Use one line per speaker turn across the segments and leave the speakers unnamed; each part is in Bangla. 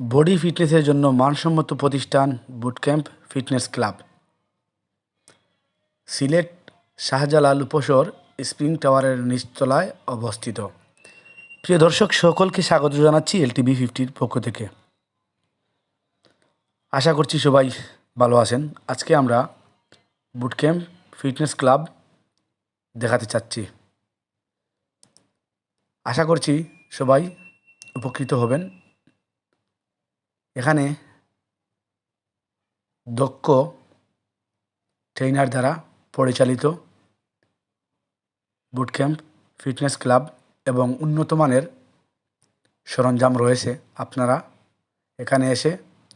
বডি ফিটনেসের জন্য মানসম্মত প্রতিষ্ঠান bootcamp fitness club. Sylhet Shahjalal উপসর spring টাওয়ারের নিচতলায় অবস্থিত। প্রিয় দর্শক, সকলকে স্বাগত জানাচ্ছি এলটিভি ফিফটির পক্ষ থেকে। আশা করছি সবাই ভালো আছেন। আজকে আমরা বুটক্যাম্প ফিটনেস ক্লাব দেখাতে চাচ্ছি। আশা করছি সবাই উপকৃত হবেন। এখানে দক্ষ ট্রেনার দ্বারা পরিচালিত বুটক্যাম্প ফিটনেস ক্লাব এবং উন্নত মানের সরঞ্জাম রয়েছে। আপনারা এখানে এসে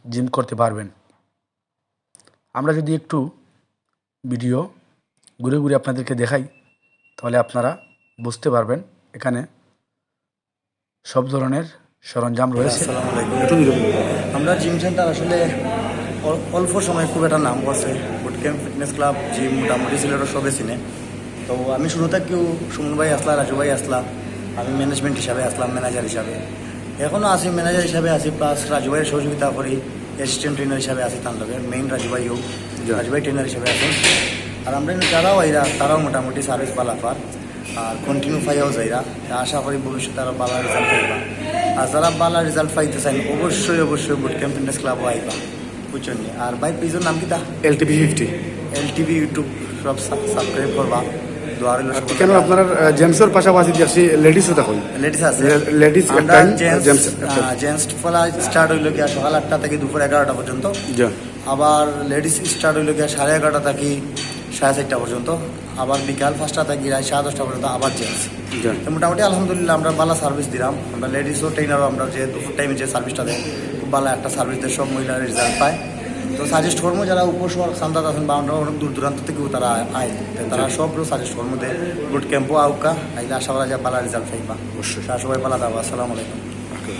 জিম করতে পারবেন। আমরা যদি একটু ভিডিও ঘুরে ঘুরে আপনাদেরকে দেখাই, তাহলে আপনারা বুঝতে পারবেন এখানে সব ধরনের সরঞ্জাম রয়েছে।
আমরা জিম সেন্টার আসলে অল- অল্প সময় খুব একটা নাম করছে boot camp fitness club gym মোটামুটি সিলেটের সবে চিনে তো আমি শুরু থেকেও সুমন ভাই আসলা রাজু ভাই আসলা। আমি ম্যানেজমেন্ট হিসাবে আসলাম ম্যানেজার হিসাবে। এখনও আছি ম্যানেজার হিসাবে আছি প্লাস রাজু ভাইয়ের সহযোগিতা করি। অ্যাসিস্ট্যান্ট ট্রেনার হিসাবে আছি তার লগে মেইন রাজু ভাই হোক রাজু ভাই ট্রেনার হিসাবে আছেন আর আমরা যারাও আইরা তারাও মোটামুটি সার্ভিস পালাফার। আর কন্টিনিউ পাইয়াও যাইরা। আশা করি ভবিষ্যতে আরও ভালো রেজাল্ট পাইবা। আর যারা ভালো রেজাল্ট পাইতে চান অবশ্যই অবশ্যই বুট ক্যাম্প ফিটনেস ক্লাবও আইবা। বুঝছেন? আর ভাই পেজের নাম কি তা?
LTV fifty
L TV YouTube সব সাবস্ক্রাইব করবা।
কেন আপনার জেমসের পাশাপাশি লেডিসও দেখুন।
লেডিস আছে। আমরা জেন্টস জেন্টস ফলা স্টার্ট হইল গিয়া সকাল আটটা থেকে দুপুর এগারোটা পর্যন্ত। আবার লেডিস স্টার্ট হইল গিয়া সাড়ে এগারোটা থেকে সাড়ে চারটা পর্যন্ত। আবার বিকাল পাঁচটা থেকে রাত সাড়ে দশটা পর্যন্ত আবার তো মোটামুটি আলহামদুলিল্লাহ আমরা ভালো সার্ভিস দিলাম। আমরা লেডিসও ট্রেনারও আমরা যে দুপুর টাইমে যে সার্ভিসটা দেয় খুব ভালো একটা সার্ভিস দেয় সব মহিলারা রেজাল্ট পায়। তো সাজেস্ট করব যারা উপশহর খান্দাত আছেন বা আমরা অনেক দূর দূরান্ত থেকেও তারা আয় তারা সবগুলো সাজেস্ট করব দে বুট ক্যাম্পও আউকা আইলে আশা করা যায় ভালো রেজাল্ট পাইবা।
অবশ্যই।
সবাই ভালো দাবা আসসালামু আলাইকুম।
ওকে